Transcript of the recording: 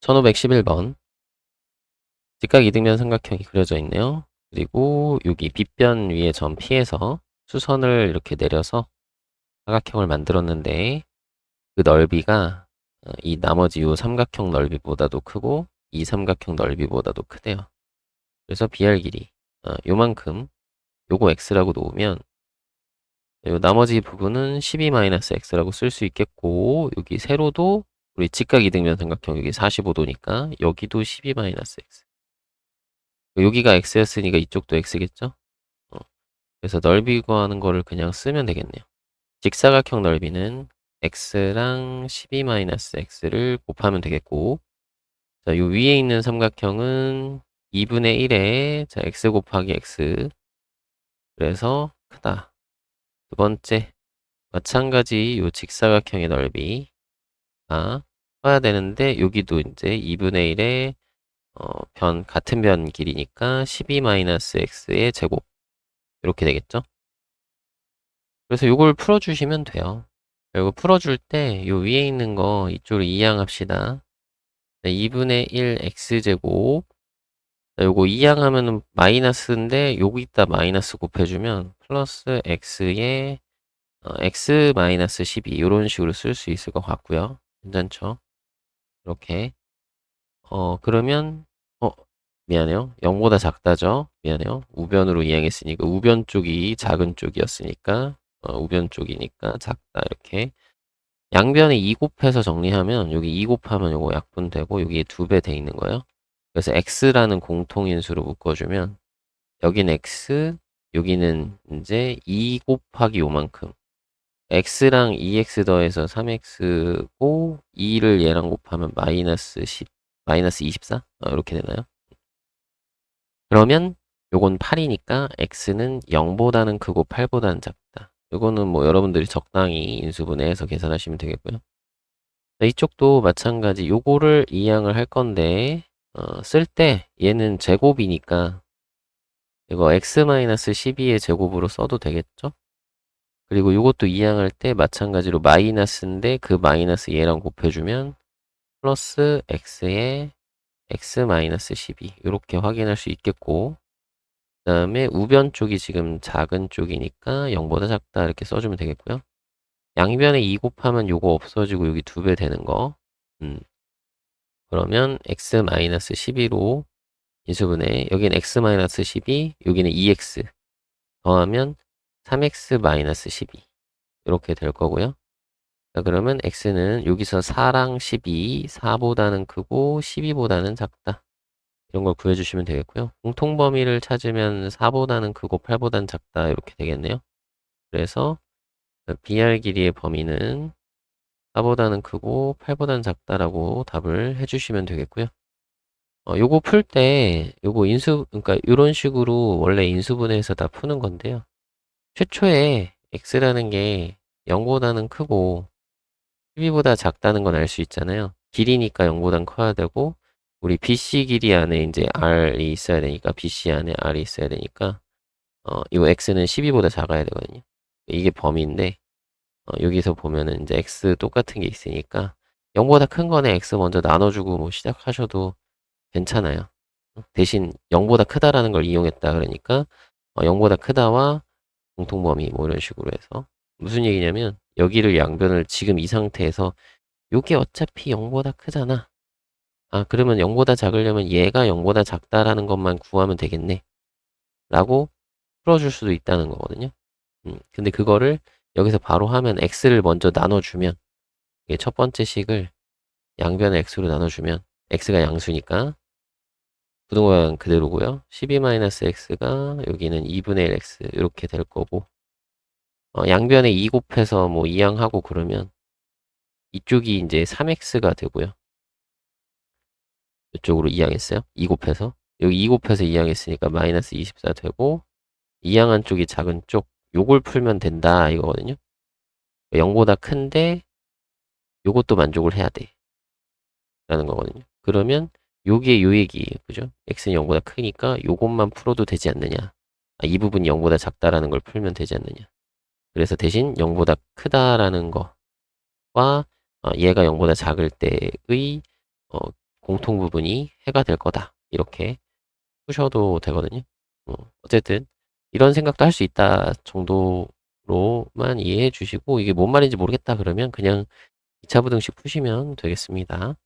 1511번 직각 이등변 삼각형이 그려져 있네요. 그리고 여기 빗변 위에 점 P에서 수선을 이렇게 내려서 사각형을 만들었는데 그 넓이가 어, 이 나머지 요 삼각형 넓이보다도 크고 이 삼각형 넓이보다도 크대요. 그래서 BR 길이 어, 요만큼 요거 x라고 놓으면 요 나머지 부분은 12-x라고 쓸 수 있겠고 여기 세로도 우리 직각 이등변 삼각형 여기 45도니까 여기도 12-x 여기가 x였으니까 이쪽도 x겠죠? 어, 그래서 넓이 구하는 거를 그냥 쓰면 되겠네요. 직사각형 넓이는 x랑 12-x를 곱하면 되겠고 자, 요 위에 있는 삼각형은 2분의 1에 자, x 곱하기 x 그래서 크다. 두 번째 마찬가지 요 직사각형의 넓이가 커야 되는데 여기도 이제 2분의 1에 어, 변 같은 변 길이니까 12-x의 제곱 이렇게 되겠죠? 그래서 요걸 풀어주시면 돼요. 그리고 풀어줄 때요 위에 있는 거 이쪽으로 이항합시다. 2분의 1 x제곱 요거 이항하면은 마이너스인데 여기다 마이너스 곱해주면 플러스 x의 어, x 마이너스 12 이런 식으로 쓸 수 있을 것 같고요. 괜찮죠? 이렇게 어 그러면 어 미안해요. 0보다 작다죠? 미안해요. 우변으로 이항했으니까 우변 쪽이 작은 쪽이었으니까 어, 우변 쪽이니까 작다 이렇게 양변에 2 곱해서 정리하면 여기 2 곱하면 요거 약분되고 여기에 2배 돼 있는 거예요. 그래서 x라는 공통인수로 묶어주면 여기는 x 여기는 이제 2 곱하기 요만큼 x랑 2x 더해서 3x고 2를 얘랑 곱하면 마이너스 10 마이너스 24 어, 이렇게 되나요? 그러면 요건 8이니까 x는 0보다는 크고 8보다는 작다. 요거는 뭐 여러분들이 적당히 인수분해해서 계산하시면 되겠고요. 자, 이쪽도 마찬가지 요거를 이항을 할 건데 어, 쓸 때 얘는 제곱이니까 이거 x-12의 제곱으로 써도 되겠죠? 그리고 요것도 이항할 때 마찬가지로 마이너스인데 그 마이너스 얘랑 곱해주면 플러스 x의 x-12 이렇게 확인할 수 있겠고 그 다음에 우변 쪽이 지금 작은 쪽이니까 0보다 작다 이렇게 써주면 되겠고요. 양변에 2 곱하면 요거 없어지고 여기 2배 되는 거 음. 그러면 x-12로 인수분해 여기는 x-12 여기는 2x 더하면 3x-12 이렇게 될 거고요. 자, 그러면 x는 여기서 4랑 12, 4보다는 크고 12보다는 작다. 이런 걸 구해주시면 되겠고요. 공통 범위를 찾으면 4보다는 크고 8보다는 작다 이렇게 되겠네요. 그래서 BR 길이의 범위는 4보다는 크고 8보다는 작다라고 답을 해주시면 되겠고요. 어, 요거 풀 때 요거 인수 그러니까 이런 식으로 원래 인수분해해서 다 푸는 건데요. 최초에 x라는 게 0보다는 크고 12보다 작다는 건 알 수 있잖아요. 길이니까 0보단 커야 되고 우리 BC 길이 안에 이제 R이 있어야 되니까 BC 안에 R이 있어야 되니까 어, 이 X는 12보다 작아야 되거든요. 이게 범위인데 어, 여기서 보면은 이제 X 똑같은 게 있으니까 0보다 큰 거는 X 먼저 나눠주고 뭐 시작하셔도 괜찮아요. 대신 0보다 크다라는 걸 이용했다 그러니까 어, 0보다 크다와 공통범위 뭐 이런 식으로 해서 무슨 얘기냐면 여기를 양변을 지금 이 상태에서 요게 어차피 0보다 크잖아. 아, 그러면 0보다 작으려면 얘가 0보다 작다라는 것만 구하면 되겠네. 라고 풀어줄 수도 있다는 거거든요. 음, 근데 그거를 여기서 바로 하면 x를 먼저 나눠주면 첫 번째 식을 양변을 x로 나눠주면 x가 양수니까 부등호양 그대로고요. 12-x가 여기는 2분의 1x 이렇게 될 거고 어, 양변에 2 곱해서 뭐 이항하고 그러면 이쪽이 이제 3x가 되고요. 이쪽으로 이항했어요. 2 곱해서 여기 2 곱해서 이항했으니까 마이너스 24 되고 이항한 쪽이 작은 쪽 요걸 풀면 된다 이거거든요. 0보다 큰데 요것도 만족을 해야 돼. 라는 거거든요. 그러면 요게 요 얘기예요. 그죠? x는 0보다 크니까 요것만 풀어도 되지 않느냐. 아, 이 부분이 0보다 작다라는 걸 풀면 되지 않느냐. 그래서 대신 0보다 크다라는 거와 어, 얘가 0보다 작을 때의 어, 공통 부분이 해가 될 거다. 이렇게 푸셔도 되거든요. 어, 어쨌든 이런 생각도 할 수 있다 정도로만 이해해 주시고 이게 뭔 말인지 모르겠다 그러면 그냥 2차 부등식 푸시면 되겠습니다.